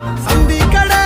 சந்திக்கடை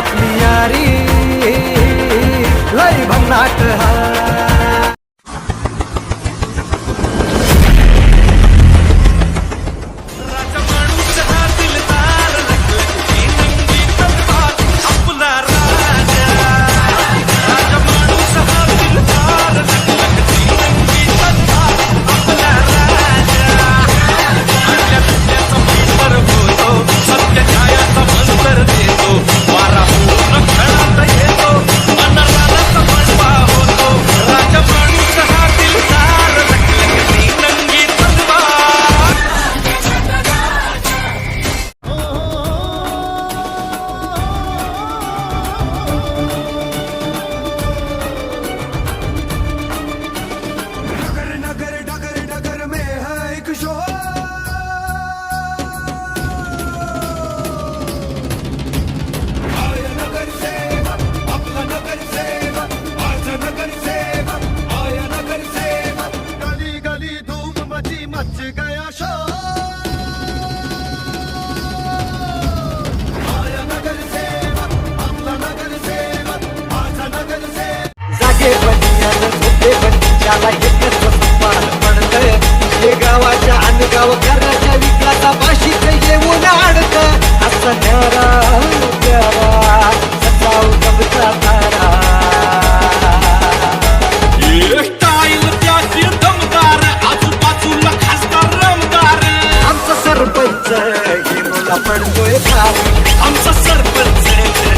हाय गावाच्या आणि गाव घराच्या विकासापाशी येऊन अडत असा न्यारा प्यारा ससाव कबचा तारा दमदार आजूबाजूला खासदार रमदार आमचा सरपंच हिरोला पडतोय आमचा सरपंच